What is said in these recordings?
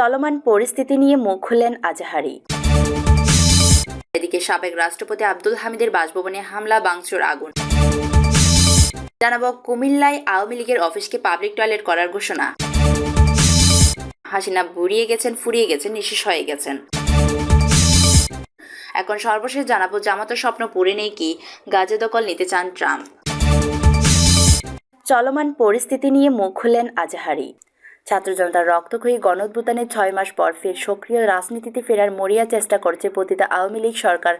চলমান পরিস্থিতি নিয়ে মুখ খুললেন আজাহারি। এদিকে সাবেক রাষ্ট্রপতি আব্দুল হামিদের বাসভবনে হামলা বাংচুর আগুন। জানাব কুমিল্লায় আওয়ামী লীগের অফিসকে পাবলিক টয়লেট করার ঘোষণা। হাসিনা বুড়িয়ে গেছেন, ফুরিয়ে গেছেন, নিঃশেষ হয়ে গেছেন। এখন সর্বশেষ জানাব জামাতের স্বপ্ন পূরণে নেই কি গাজে দখল নিতে চান ট্রাম্প। চলমান পরিস্থিতি নিয়ে মুখ খুললেন আজাহারি। ছাত্র জনতার রক্তক্ষয়ী গণঅভ্যুত্থানের ছয় মাস পর ফের সক্রিয় রাজনীতিতে ফেরার মরিয়া চেষ্টা করছে পতিতা আওয়ামী লীগ সরকার।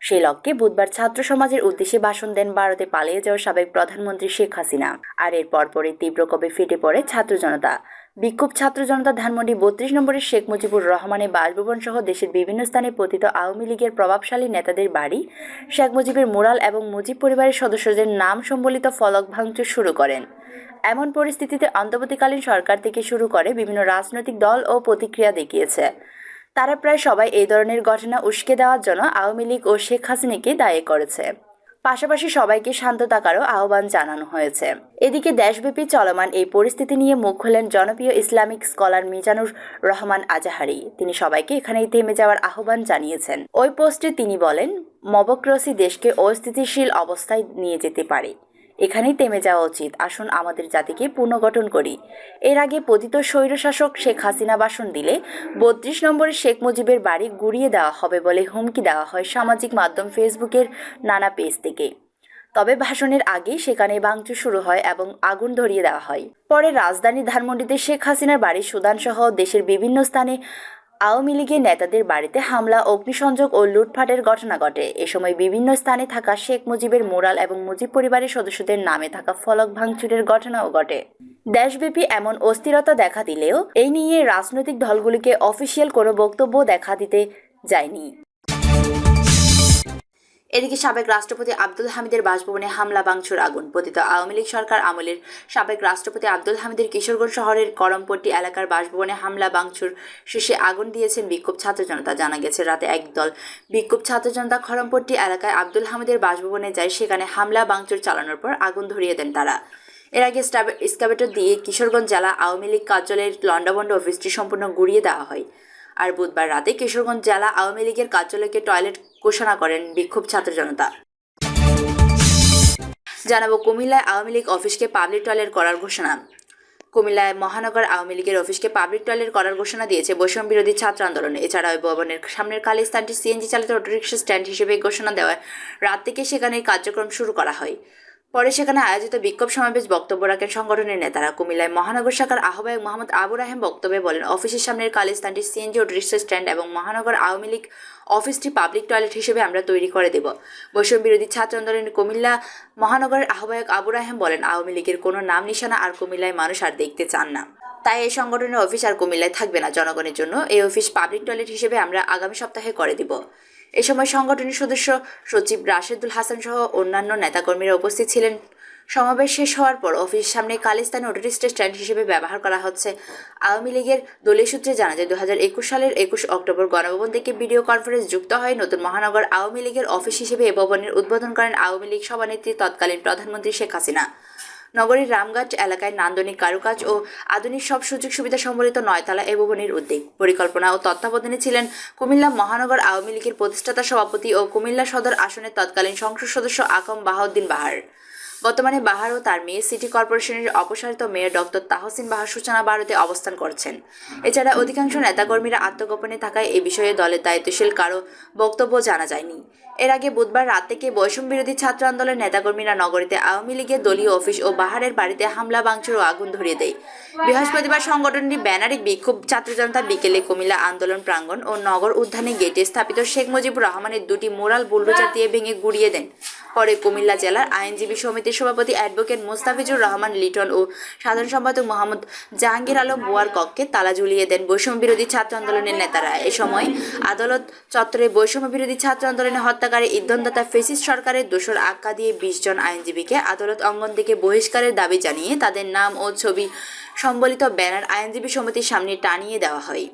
সেই লক্ষ্যে বুধবার ছাত্র সমাজের উদ্দেশ্যে ভাষণ দেন ভারতে পালিয়ে যাওয়া সাবেক প্রধানমন্ত্রী শেখ হাসিনা। আর এর পরপরই তীব্র কবে ফেটে পড়ে ছাত্র জনতা। বিক্ষোভ ছাত্র জনতা ধানমন্ডি বত্রিশ নম্বরের শেখ মুজিবুর রহমানের বাসভবন সহ দেশের বিভিন্ন স্থানে পতিত আওয়ামী লীগের প্রভাবশালী নেতাদের বাড়ি। শেখ মুজিবের মোরাল এবং মুজিব পরিবারের সদস্যদের নাম সম্বলিত ফলক ভাঙচুর শুরু করেন। এমন পরিস্থিতিতে অন্তর্বর্তীকালীন সরকার থেকে শুরু করে বিভিন্ন রাজনৈতিক দল ও প্রতিক্রিয়া দেখিয়েছে। তারা প্রায় সবাই এই ধরনের ঘটনা উস্কে দেওয়ার জন্য আওয়ামী লীগ ও শেখ হাসিনাকে দায়ী করেছে। পাশাপাশি সবাইকে শান্ত থাকারও আহ্বান জানানো হয়েছে। এদিকে দেশব্যাপী চলমান এই পরিস্থিতি নিয়ে মুখ খুললেন জনপ্রিয় ইসলামিক স্কলার মিজানুর রহমান আজাহারি। তিনি সবাইকে এখানেই থেমে যাওয়ার আহ্বান জানিয়েছেন। ওই পোস্টে তিনি বলেন, মবক্রসি দেশকে অস্থিতিশীল অবস্থায় নিয়ে যেতে পারে। এখানেই থেমে যাওয়া উচিত। আসুন আমাদের জাতিকে পুনর্গঠন করি। এর আগে পতিত স্বৈরশাসক শেখ হাসিনা ভাষণ দিলে বত্রিশ নম্বরের শেখ মুজিবের বাড়ি গুড়িয়ে দেওয়া হবে বলে হুমকি দেওয়া হয় সামাজিক মাধ্যম ফেসবুকের নানা পেজ থেকে। তবে ভাষণের আগেই সেখানে ভাঙচুর শুরু হয় এবং আগুন ধরিয়ে দেওয়া হয়। পরে রাজধানী ধানমন্ডিতে শেখ হাসিনার বাড়ি সুদানসহ দেশের বিভিন্ন স্থানে আওয়ামী লীগের নেতাদের বাড়িতে হামলা, অগ্নিসংযোগ ও লুটফাটের ঘটনা ঘটে। এ সময় বিভিন্ন স্থানে থাকা শেখ মুজিবের মোরাল এবং মুজিব পরিবারের সদস্যদের নামে থাকা ফলক ভাঙচুরের ঘটনাও ঘটে। দেশব্যাপী এমন অস্থিরতা দেখা দিলেও, এই নিয়ে রাজনৈতিক দলগুলিকে অফিসিয়াল কোনো বক্তব্য দেখা দিতে যায়নি। এদিকে সাবেক রাষ্ট্রপতি আব্দুল হামিদের বাসভবনে হামলা ভাঙচুর আগুন। পতিত আওয়ামী লীগ সরকার আমলের সাবেক রাষ্ট্রপতি আব্দুল হামিদের কিশোরগঞ্জ শহরের করমপট্টি এলাকার বাসভবনে হামলা ভাঙচুর শেষে আগুন দিয়েছেন বিক্ষোভ ছাত্র জনতা। জানা গেছে, রাতে একদল বিক্ষোভ ছাত্র জনতা খরমপট্টি এলাকায় আব্দুল হামিদের বাসভবনে যায়। সেখানে হামলা ভাঙচুর চালানোর পর আগুন ধরিয়ে দেন তারা। এর আগে স্কাবেটর দিয়ে কিশোরগঞ্জ জেলা আওয়ামী লীগ কার্যালয়ের লন্ডাবন্ড অফিসটি সম্পূর্ণ গুড়িয়ে দেওয়া হয়। আর বুধবার রাতে কিশোরগঞ্জ জেলা আওয়ামী লীগের কার্যালয়কে টয়লেট ঘোষণা করেন বিক্ষোভ ছাত্র জনতা। জানাব, কুমিল্লায় আওয়ামী লীগ অফিসকে পাবলিক টয়লেট করার ঘোষণা। কুমিল্লায় মহানগর আওয়ামী লীগের অফিসকে পাবলিক টয়লেট করার ঘোষণা দিয়েছে বৈষম্য বিরোধী ছাত্র আন্দোলন। এছাড়া ওই ভবনের সামনের খালি স্থানটি সিএনজি চালিত অটোরিক্সা স্ট্যান্ড হিসেবে ঘোষণা দেওয়ায় রাত থেকে সেখানে কার্যক্রম শুরু করা হয়। পরে সেখানে আয়োজিত বিক্ষোভ সমাবেশ বক্তব্য রাখেন সংগঠনের নেতারা। কুমিল্লায় মহানগর শাখার আহ্বায়ক মোহাম্মদ আবু রাহেম বক্তব্যে বলেন, অফিসের সামনের কালি স্থানটি সিএনজি ও রিক্সা স্ট্যান্ড এবং মহানগর আওয়ামী লীগ অফিসটি পাবলিক টয়লেট হিসেবে আমরা তৈরি করে দেব। বৈষম্য বিরোধী ছাত্র আন্দোলনের কুমিল্লা মহানগরের আহ্বায়ক আবু রাহেম বলেন, আওয়ামী লীগের কোনো নাম নিশানা আর কুমিল্লায় মানুষ আর দেখতে চান না। তাই এই সংগঠনের অফিস আর কুমিল্লায় থাকবে না। জনগণের জন্য এই অফিস পাবলিক টয়লেট হিসেবে আমরা আগামী সপ্তাহে করে দিব। এ সময় সংগঠনের সদস্য সচিব রাশেদুল হাসান সহ অন্যান্য নেতাকর্মীরা উপস্থিত ছিলেন। সমাবেশ শেষ হওয়ার পর অফিস সামনে কালিস্তান অটোরিস্ট স্ট্যান্ড হিসেবে ব্যবহার করা হচ্ছে। আওয়ামী লীগের দলীয় সূত্রে জানা যায় দু হাজার একুশ সালের একুশ অক্টোবর গণভবন থেকে ভিডিও কনফারেন্স যুক্ত হয় নতুন মহানগর আওয়ামী লীগের অফিস হিসেবে এ ভবনের উদ্বোধন করেন আওয়ামী লীগ সভানেত্রী তৎকালীন প্রধানমন্ত্রী শেখ হাসিনা। নগরীর রামগাছ এলাকায় নান্দনিক কারুকাজ ও আধুনিক সব সুযোগ সুবিধা সম্বলিত নয়তলা এ ভবনের উদ্যোগ। পরিকল্পনা ও তত্ত্বাবধানে ছিলেন কুমিল্লা মহানগর আওয়ামী লীগের প্রতিষ্ঠাতা সভাপতি ও কুমিল্লা সদর আসনের তৎকালীন সংসদ সদস্য আকম বাহাউদ্দিন বাহার। বর্তমানে বাহার ও তার মেয়ে সিটি কর্পোরেশনের অপসারিত মেয়র ডক্টর তাহসিন বাহার সূচনা ভারতে অবস্থান করছেন। এছাড়া অধিকাংশ নেতাকর্মীরা আত্মগোপনে থাকায় এ বিষয়ে দলের দায়িত্বশীল কারও বক্তব্য জানা যায়নি। এর আগে বুধবার রাত থেকে বৈষম্য বিরোধী ছাত্র আন্দোলনের নেতাকর্মীরা নগরীতে আওয়ামী লীগের দলীয় অফিস ও বাহারের বাড়িতে হামলা, ভাঙচুর ও আগুন ধরিয়ে দেয়। বৃহস্পতিবার সংগঠনটি ব্যানারে বিক্ষোভ, ছাত্র জনতা বিকেলে কুমিল্লা আন্দোলন প্রাঙ্গণ ও নগর উদ্যানে গেটে স্থাপিত শেখ মুজিবুর রহমানের দুটি মোরাল বুলডোজার দিয়ে ভেঙে গুড়িয়ে দেন। পরে কুমিল্লা জেলার আইনজীবী সমিতির সভাপতি অ্যাডভোকেট মোস্তাফিজুর রহমান লিটন ও সাধারণ সম্পাদক মোহাম্মদ জাহাঙ্গীর আলম বুয়ার কক্ষে তালা ঝুলিয়ে দেন বৈষম্য বিরোধী ছাত্র আন্দোলনের নেতারা। এ সময় আদালত চত্বরে বৈষম্য বিরোধী ছাত্র আন্দোলনে হত্যাকারী ইন্ধনদাতা ফেসিস সরকারের দোষর আখ্যা দিয়ে বিশ জন আইনজীবীকে আদালত অঙ্গন থেকে বহিষ্কারের দাবি জানিয়ে তাদের নাম ও ছবি সম্বলিত ব্যানার আইনজীবী সমিতির সামনে টানিয়ে দেওয়া হয়।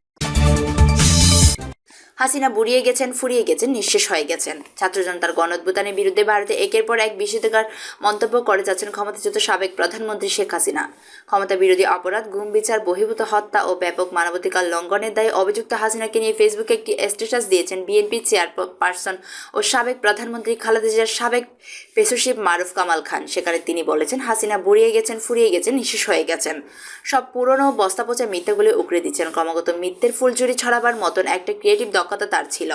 হাসিনা বুড়িয়ে গেছেন, ফুরিয়ে গেছেন, নিঃশেষ হয়ে গেছেন। ছাত্র জনতার গণঅভ্যুত্থানের বিরুদ্ধে ভারতে একের পর এক বিশেষাধিকার মন্তব্য করে যাচ্ছেন ক্ষমতাচ্যুত সাবেক প্রধানমন্ত্রী শেখ হাসিনা। ক্ষমতা বিরোধী অপরাধ, গুম বিচার, বহির্ভূত হত্যা ও ব্যাপক মানবাধিকার লঙ্ঘনের দায়ে অভিযুক্ত হাসিনাকে নিয়ে ফেসবুকে একটি স্ট্যাটাস দিয়েছেন বিএনপি চেয়ারপারসন ও সাবেক প্রধানমন্ত্রী খালেদা জিয়ার সাবেক পেসোশিপ মারুফ কামাল খান। সেখানে তিনি বলেছেন, হাসিনা বুড়িয়ে গেছেন, ফুরিয়ে গেছেন, নিঃশেষ হয়ে গেছেন। সব পুরনো বস্তা পচা মিথ্যাগুলি উকড়ে দিচ্ছেন। ক্রমাগত মিথ্যের ফুলঝুরি ছড়াবার মতন একটা ক্রিয়েটিভ দক্ষতা তার ছিল।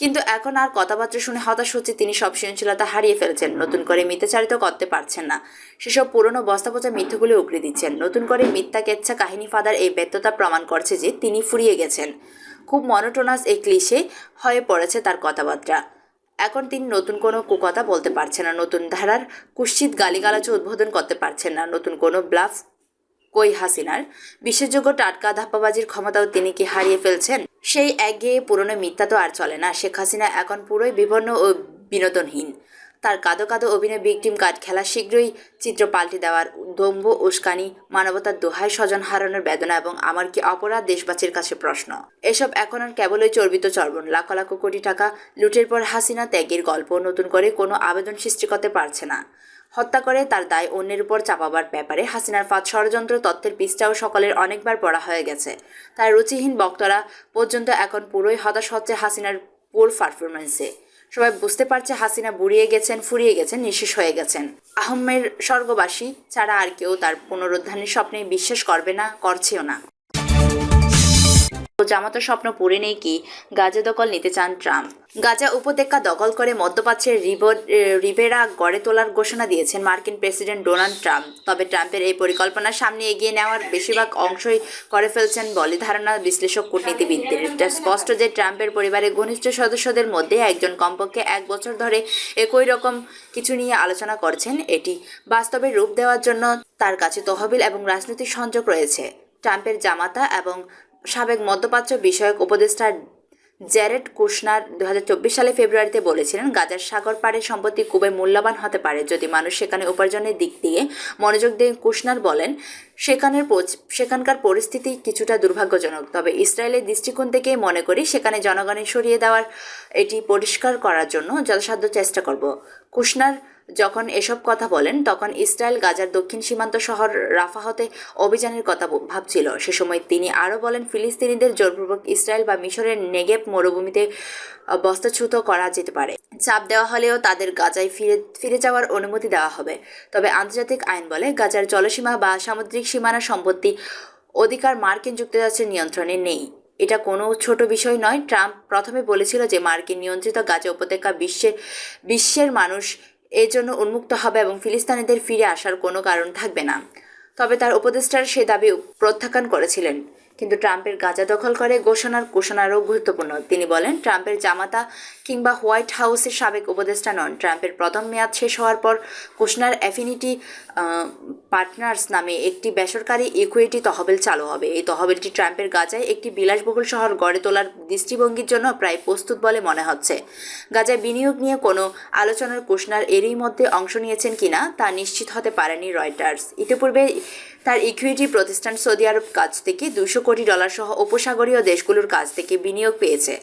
কিন্তু এখন আর কথাবার্তা শুনে হতাশ হচ্ছে তিনি সব সৃজনশীলতা হারিয়ে ফেলেছেন। নতুন করে মিথ্যাচারিত করতে পারছেন না। সেসব পুরনো বস্তা পচা মিথ্যাগুলি উকড়ে দিচ্ছেন। নতুন করে মিথ্যা কেচ্ছা কাহিনী ফাদার এই ব্যর্থতা প্রমাণ করছে যে তিনি ফুরিয়ে গেছেন। খুব মনোটোনাস এই ক্লিশে হয়ে পড়েছে তার কথাবার্তা। এখন তিনি নতুন কোনো কুকথা বলতে পারছেন না, নতুন ধারার কুশ্চিত গালিগালাজও উদ্বোধন করতে পারছেন না, নতুন কোনো ব্লাফ কই হাসিনার। বিশ্বাসযোগ্য টাটকা ধাপ্পাবাজির ক্ষমতাও তিনি কি হারিয়ে ফেলছেন? সেই একঘেয়ে পুরনো মিথ্যা তো আর চলে না। শেখ হাসিনা এখন পুরোই বিপন্ন ও বিনোদনহীন। তার কাদো কাদো অভিনয় বিক্টিম কার্ড খেলা শীঘ্রই চিত্র পাল্টে দেওয়ার দম্ভ, উস্কানি, মানবতার দোহায় স্বজন হারানোর বেদনা এবং আমার কি অপরাধ দেশবাসীর কাছে প্রশ্ন? এসব এখন আর কেবলই চর্বিত চর্বণ। লাখ লাখ কোটি টাকা লুটের পর হাসিনা ত্যাগের গল্প নতুন করে কোনো আবেদন সৃষ্টি করতে পারছে না। হত্যা করে তার দায় অন্যের উপর চাপাবার ব্যাপারে হাসিনার ফাঁদ ষড়যন্ত্র তত্ত্বের পৃষ্ঠাও সকলের অনেকবার পড়া হয়ে গেছে। তার রুচিহীন বক্তরা পর্যন্ত এখন পুরোই হতাশ হচ্ছে হাসিনার পুর পারফরমেন্সে সবাই বুঝতে পারছে হাসিনা বুড়িয়ে গেছেন, ফুরিয়ে গেছেন, নিঃশেষ হয়ে গেছেন। আহমের স্বর্গবাসী ছাড়া আর কেউ তার পুনরুদ্ধানের স্বপ্নে বিশ্বাস করবে না, করছেও না। জামাতো স্বপ্ন পূরণে নেই কি? গাজা দখল নিতে চান ট্রাম্প। গাজা উপত্যকা দখল করে মধ্যপ্রাচ্যের রিভেরা গড়ে তোলার ঘোষণা দিয়েছেন মার্কিন প্রেসিডেন্ট ডোনাল্ড ট্রাম্প। তবে ট্রাম্পের এই পরিকল্পনা সামনে এগিয়ে নেওয়ার বেশিরভাগ অংশই করে ফেলছেন বলে ধারণা বিশ্লেষক কূটনীতিবিদদের। এটা স্পষ্ট যে ট্রাম্পের পরিবারের ঘনিষ্ঠ সদস্যদের মধ্যে একজন কমপক্ষে এক বছর ধরে একই রকম কিছু নিয়ে আলোচনা করছেন। এটি বাস্তবে রূপ দেওয়ার জন্য তার কাছে তহবিল এবং রাজনৈতিক সংযোগ রয়েছে। ট্রাম্পের জামাতা এবং সাবেক মধ্যপ্রাচ্য বিষয়ক উপদেষ্টা জ্যারেড কুশনার দু হাজার চব্বিশ সালে ফেব্রুয়ারিতে বলেছিলেন, গাজার সাগর পাড়ের সম্পত্তি খুবই মূল্যবান হতে পারে। যদি মানুষ সেখানে উপার্জনের দিক দিয়ে মনোযোগ দিয়ে, কুশনার বলেন, সেখানের সেখানকার পরিস্থিতি কিছুটা দুর্ভাগ্যজনক। তবে ইসরায়েলের দৃষ্টিকোণ থেকে মনে করি, সেখানে জনগণের সরিয়ে দেওয়ার এটি পরিষ্কার করার জন্য যথাসাধ্য চেষ্টা করব। কুশনার যখন এসব কথা বলেন তখন ইসরায়েল গাজার দক্ষিণ সীমান্ত শহর রাফাহতে অভিযানের কথা ভাবছিল। সে সময় তিনি আরও বলেন ফিলিস্তিনিদের জোরপূর্বক ইসরায়েল বা মিশরের নেগেব মরুভূমিতে আহ, বস্ত্রচ্যুত করা যেতে পারে। চাপ দেওয়া হলেও তাদের গাজায় ফিরে ফিরে যাওয়ার অনুমতি দেওয়া হবে। তবে আন্তর্জাতিক আইন বলে গাজার জলসীমা বা সামুদ্রিক সীমানা সম্পত্তি অধিকার মার্কিন যুক্তরাষ্ট্রের নিয়ন্ত্রণে নেই। এটা কোনো ছোট বিষয় নয়। ট্রাম্প প্রথমে বলেছিল যে মার্কিন নিয়ন্ত্রিত গাজা উপত্যকা বিশ্বের বিশ্বের মানুষ এর জন্য উন্মুক্ত হবে এবং ফিলিস্তানিদের ফিরে আসার কোনো কারণ থাকবে না। তবে তার উপদেষ্টার সে দাবি প্রত্যাখ্যান করেছিলেন। কিন্তু ট্রাম্পের গাজা দখল করে ঘোষণার ঘোষণারও গুরুত্বপূর্ণ। তিনি বলেন, ট্রাম্পের জামাতা কিংবা হোয়াইট হাউসের সাবেক উপদেষ্টা নন। ট্রাম্পের প্রথম মেয়াদ শেষ হওয়ার পর কুশনার অ্যাফিনিটি পার্টনার্স নামে একটি বেসরকারি ইকুইটি তহবিল চালু হবে। এই তহবিলটি ট্রাম্পের গাজায় একটি বিলাসবহুল শহর গড়ে তোলার দৃষ্টিভঙ্গির জন্য প্রায় প্রস্তুত বলে মনে হচ্ছে। গাজায় বিনিয়োগ নিয়ে কোনো আলোচনার কুশনার এরই মধ্যে অংশ নিয়েছেন কিনা তা নিশ্চিত হতে পারেনি রয়টার্স। ইতিপূর্বে তার ইকুইটি প্রতিষ্ঠান সৌদি আরব কাছ থেকে দুশো কোটি ডলার সহ উপসাগরীয় দেশগুলোর কাছ থেকে বিনিয়োগ পেয়েছে।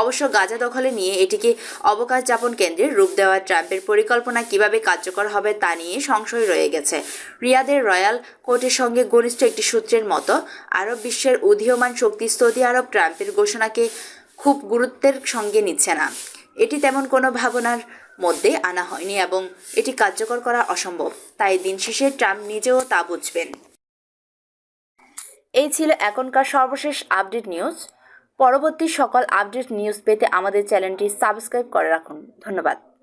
অবশ্য গাজা দখলে নিয়ে এটিকে অবকাশ যাপন কেন্দ্রের রূপ দেওয়া ট্রাম্পের পরিকল্পনা কীভাবে কার্যকর হবে তা নিয়ে সংশয় রয়ে গেছে। রিয়াদের রয়্যাল কোর্টের সঙ্গে ঘনিষ্ঠ একটি সূত্রের মতো আরব বিশ্বের উদীয়মান শক্তি সৌদি আরব ট্রাম্পের ঘোষণাকে খুব গুরুত্বের সঙ্গে নিচ্ছে না। এটি তেমন কোনো ভাবনার মধ্যে আনা হয়নি এবং এটি কার্যকর করা অসম্ভব। তাই দিন শেষে ট্রাম্প নিজেও তা বুঝবেন। এই ছিল এখনকার সর্বশেষ আপডেট নিউজ। পরবর্তী সকল আপডেট নিউজ পেতে আমাদের চ্যানেলটি সাবস্ক্রাইব করে রাখুন। ধন্যবাদ।